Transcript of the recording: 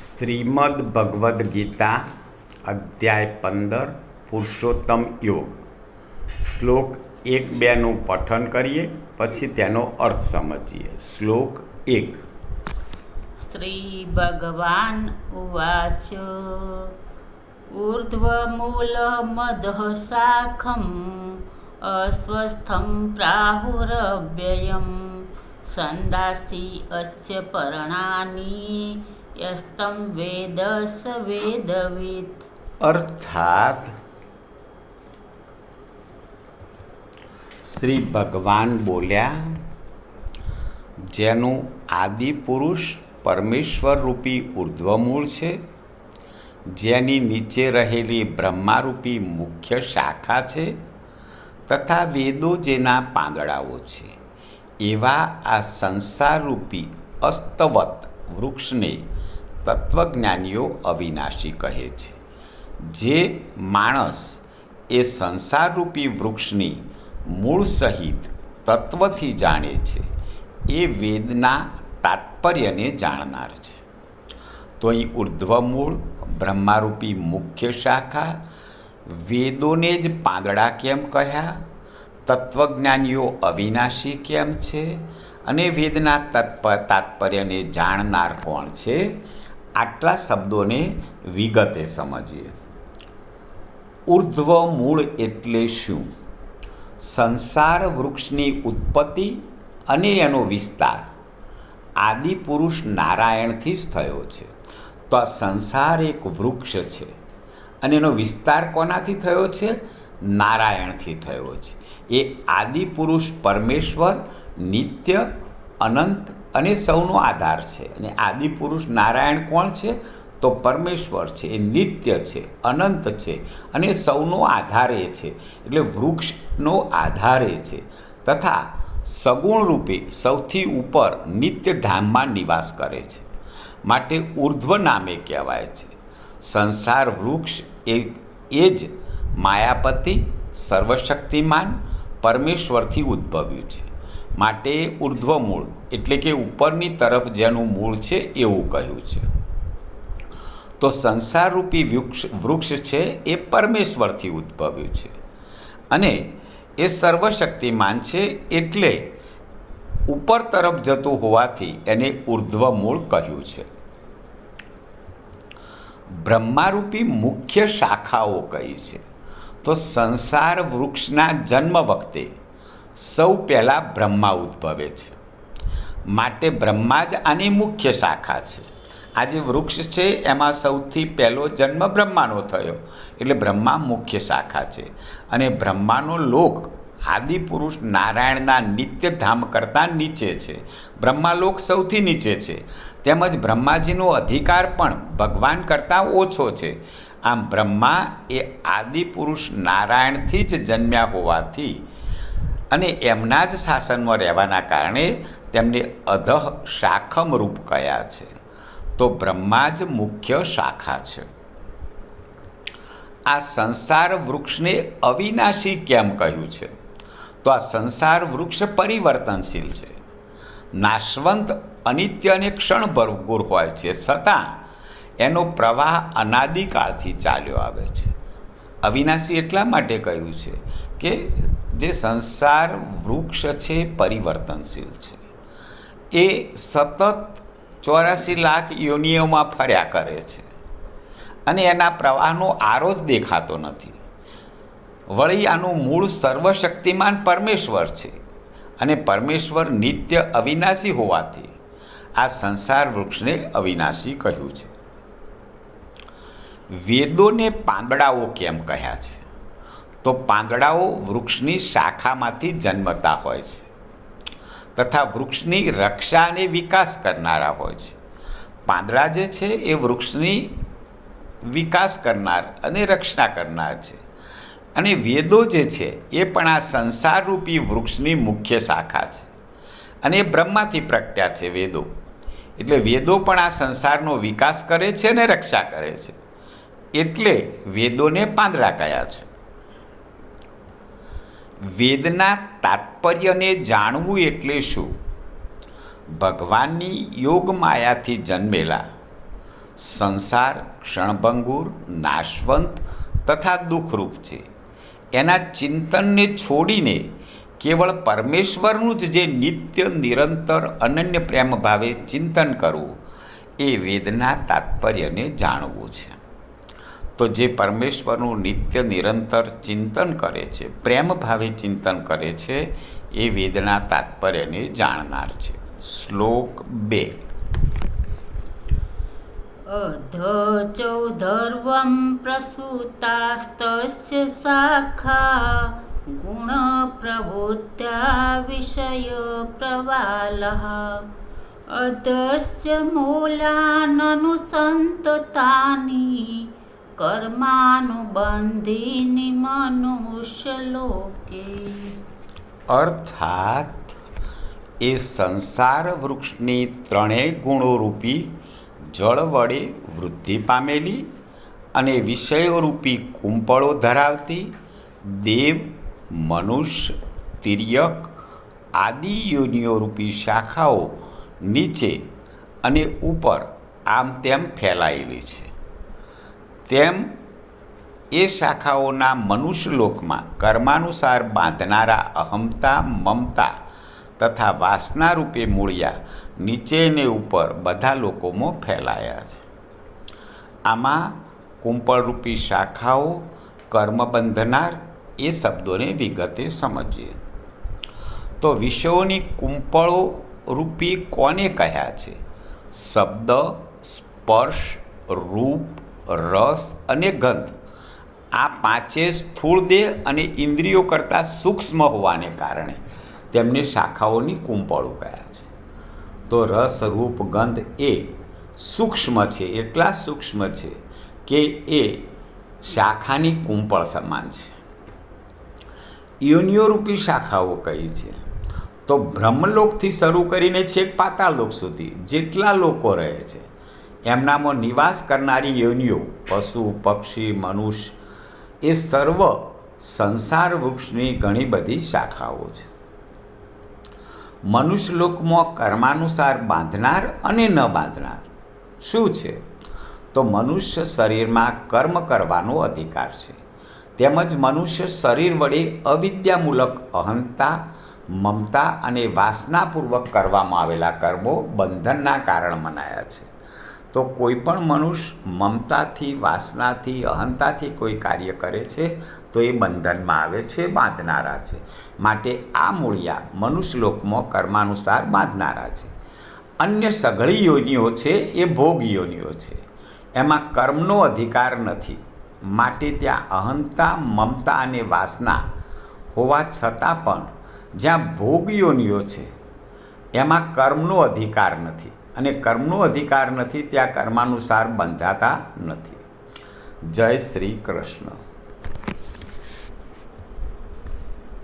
શ્રીમદ ભગવદ્ ગીતા, અધ્યાય પંદર, પુરુષોત્તમ યોગ. શ્લોક એક બેનું પઠન કરીએ, પછી તેનો અર્થ સમજીએ. શ્લોક એક. શ્રી ભગવાન ઉવાચ ઉર્ધ્વમૂલમદઃ શાખમ અસ્વસ્થમ પ્રાહુરવ્યયમ, સંદાસી અસ્ય પરણાની યસ્તમ વેદ સ વેદવિત અર્થાત શ્રી ભગવાન બોલ્યા જેનું આદિ પુરુષ પરમેશ્વર રૂપી ઉર્ધ્વમૂળ છે, જેની નીચે રહેલી બ્રહ્મારૂપી મુખ્ય શાખા છે તથા વેદો જેના પાંદડાઓ છે. એવા આ સંસારરૂપી અસ્તવત વૃક્ષને તત્વજ્ઞાનીઓ અવિનાશી કહે છે. જે માણસ એ સંસારરૂપી વૃક્ષની મૂળ સહિત તત્વથી જાણે છે, એ વેદના તાત્પર્યને જાણનાર છે. તો અહીં ઉર્ધ્વમૂળ, બ્રહ્મારૂપી મુખ્ય શાખા, વેદોને જ પાંદડા કેમ કહ્યા? તત્વજ્ઞાનીઓ અવિનાશી કેમ છે? અને વેદના તત્પ, તાત્પર્યને જાણનાર કોણ છે? આટલા શબ્દોને વિગતે સમજીએ. ઉર્ધ્વ મૂળ એટલે શું? સંસાર વૃક્ષની ઉત્પત્તિ અને એનો વિસ્તાર. આદિ પુરુષ નારાયણથી જ થયો છે. તો આ સંસાર એક વૃક્ષ છે. અને એનો વિસ્તાર કોનાથી થયો છે? નારાયણથી થયો છે. એ આદિ પુરુષ પરમેશ્વર, નિત્ય, અનંત અને સૌનો આધાર છે. અને આદિપુરુષ નારાયણ કોણ છે? તો પરમેશ્વર છે. એ નિત્ય છે, અનંત છે અને સૌનો આધાર એ છે. એટલે વૃક્ષનો આધાર એ છે. તથા સગુણ રૂપે સૌથી ઉપર નિત્ય ધામમાં નિવાસ કરે છે. માટે ઉર્ધ્વ નામે કહેવાય છે. સંસાર વૃક્ષ એ એ જ માયાપતિ, સર્વશક્તિમાન, પરમેશ્વરથી ઉદ્ભવ્યું છે. માટે ઉર્ધ્વ મૂળ એટલે કે ઉપરની તરફ જેનું મૂળ છે એવું કહ્યું છે. તો સંસારરૂપી વૃક્ષ વૃક્ષ છે એ પરમેશ્વરથી ઉદ્ભવ્યું છે. અને એ સર્વશક્તિમાન છે એટલે ઉપર તરફ જતું હોવાથી એને ઉર્ધ્વ મૂળ કહ્યું છે. બ્રહ્મારૂપી મુખ્ય શાખાઓ કઈ છે? તો સંસાર વૃક્ષના જન્મ વખતે સૌ પહેલાં બ્રહ્મા ઉદ્ભવે છે. માટે બ્રહ્મા જ આની મુખ્ય શાખા છે. આ જે વૃક્ષ છે, એમાં સૌથી પહેલો જન્મ બ્રહ્માનો થયો. એટલે બ્રહ્મા મુખ્ય શાખા છે. અને બ્રહ્માનો લોક આદિ પુરુષ નારાયણના નિત્ય ધામ કરતાં નીચે છે. બ્રહ્માલોક સૌથી નીચે છે. તેમજ બ્રહ્માજીનો અધિકાર પણ ભગવાન કરતાં ઓછો છે. આમ બ્રહ્મા એ આદિ પુરુષ નારાયણથી જ જન્મ્યા હોવાથી અને એમના જ શાસનમાં રહેવાના કારણે તેમને અધઃ શાખમ રૂપ કયા છે. તો બ્રહ્મા જ મુખ્ય શાખા છે. આ સંસાર વૃક્ષને અવિનાશી કેમ કહ્યું છે? તો આ સંસાર વૃક્ષ પરિવર્તનશીલ છે. નાશવંત, અનિત્ય અને ભરપૂર હોય છે. છતાં એનો પ્રવાહ અનાદિકાળથી ચાલ્યો આવે છે. અવિનાશી એટલા માટે કહ્યું છે કે જે સંસાર વૃક્ષ છે, પરિવર્તનશીલ છે. એ સતત ચોરાસી લાખ યોનિઓમાં ફર્યા કરે છે. અને એના પ્રવાહનો આરો જ દેખાતો નથી. વળી આનું મૂળ સર્વશક્તિમાન પરમેશ્વર છે અને પરમેશ્વર નિત્ય અવિનાશી હોવાથી આ સંસાર વૃક્ષને અવિનાશી કહ્યું છે. વેદોને પાંદડાઓ કેમ કહ્યા છે? તો પાંદડાઓ વૃક્ષની શાખામાંથી જન્મતા હોય છે તથા વૃક્ષની રક્ષા અને વિકાસ કરનારા હોય છે. પાંદડા જે છે એ વૃક્ષની વિકાસ કરનાર અને રક્ષા કરનાર છે. અને વેદો જે છે એ પણ આ સંસારરૂપી વૃક્ષની મુખ્ય શાખા છે અને એ બ્રહ્માથી પ્રગટ્યા છે વેદો. એટલે વેદો પણ આ સંસારનો વિકાસ કરે છે અને રક્ષા કરે છે. એટલે વેદોને પાંદડા કયા છે. વેદના તાત્પર્યને જાણવું એટલે શું? ભગવાનની યોગ માયાથી જન્મેલા. સંસાર ક્ષણભંગુર, નાશવંત તથા દુઃખરૂપ છે. એના ચિંતનને છોડીને કેવળ પરમેશ્વરનું જ જે નિત્ય, નિરંતર, અનન્ય પ્રેમ ભાવે ચિંતન કરવું, એ વેદના તાત્પર્યને જાણવું છે. તો જે પરમેશ્વરનું નિત્ય નિરંતર ચિંતન કરે છે પ્રેમ ભાવે ચિંતન કરે છે, એ વેદના તાત્પર્યને જાણનાર છે. શ્લોક બે. અધચૌધર્વં પ્રસૂતાસ્તસ્ય શાખા ગુણપ્રવૃત્ત્યા વિષયપ્રવાલः અધસ્ય મૂલાનનુસંતતાની કર્માનુબંધીની મનુષ્યલોકે અર્થાત, એ સંસાર વૃક્ષની ત્રણેય ગુણોરૂપી જળ વડે વૃદ્ધિ પામેલી અને વિષયોરૂપી કુંપળો ધરાવતી દેવ, મનુષ્ય, તિર્યક આદિ યોનિઓરૂપી શાખાઓ નીચે અને ઉપર આમ તેમ ફેલાયેલી છે. તેમ એ શાખાઓના મનુષ્યલોકમાં કર્માનુસાર બાંધનારા અહમતા મમતા તથા વાસના રૂપે મૂળિયા નીચે ને ઉપર બધા લોકોમાં ફેલાયા છે. આમાં કુંપળરૂપી શાખાઓ, કર્મ બંધનાર એ શબ્દોને વિગતે સમજીએ. તો વિષયોની કુંપળો રૂપી કોને કહ્યા છે? શબ્દ, સ્પર્શ, રૂપ રસ અને ગંધ. આ પાંચે સ્થૂળ દેહ અને ઇન્દ્રિયો કરતાં સૂક્ષ્મ હોવાને કારણે તેમને શાખાઓની કુંપળો કહ્યા છે. તો રસ, રૂપ, ગંધ એ સૂક્ષ્મ છે. એટલા સૂક્ષ્મ છે કે એ શાખાની કુંપળ સમાન છે. યોનિયોરૂપી શાખાઓ કહી છે. તો બ્રહ્મલોકથી શરૂ કરીને છેક પાતાળલોક સુધી જેટલા લોકો રહે છે એમનામાં નિવાસ કરનારી યોનિઓ, પશુ, પક્ષી, મનુષ્ય, એ સર્વ સંસાર વૃક્ષની ઘણી બધી શાખાઓ છે. મનુષ્યલોકમાં કર્માનુસાર બાંધનાર અને ન બાંધનાર. શું છે? તો મનુષ્ય શરીરમાં કર્મ કરવાનો અધિકાર છે. તેમજ મનુષ્ય શરીર વડે અવિદ્યામૂલક અહંતા, મમતા અને વાસનાપૂર્વક કરવામાં આવેલા કર્મો બંધનના કારણ મનાયા છે. તો કોઈ પણ મનુષ્ય મમતાથી, વાસનાથી, અહંતાથી કોઈ કાર્ય કરે છે, તો એ બંધનમાં આવે છે, બાંધનારા છે. માટે આ મૂળિયા મનુષ્ય લોકમાં કર્માનુસાર બાંધનારા છે. અન્ય સઘળી યોનિઓ છે, એ ભોગ યોનિઓ છે. એમાં કર્મનો અધિકાર નથી. માટે ત્યાં અહંતા, મમતા અને વાસના હોવા છતાં પણ જ્યાં ભોગ યોનિઓ છે, એમાં કર્મનો અધિકાર નથી. અને કર્મનો અધિકાર નથી ત્યાં કર્માનુસાર બંધાતા નથી. જય શ્રી કૃષ્ણ.